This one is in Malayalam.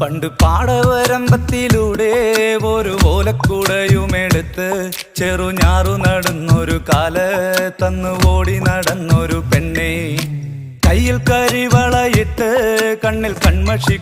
പണ്ട് പാടവരമ്പത്തിലൂടെ ഒരു ഓലക്കുടയുമെടുത്ത് ചെറുഞാറു നടന്നൊരു കാല തന്നു ഓടി നടന്നൊരു പെണ്ണെ. കയ്യിൽ കരിവളയിട്ട് കണ്ണിൽ കൺമഷി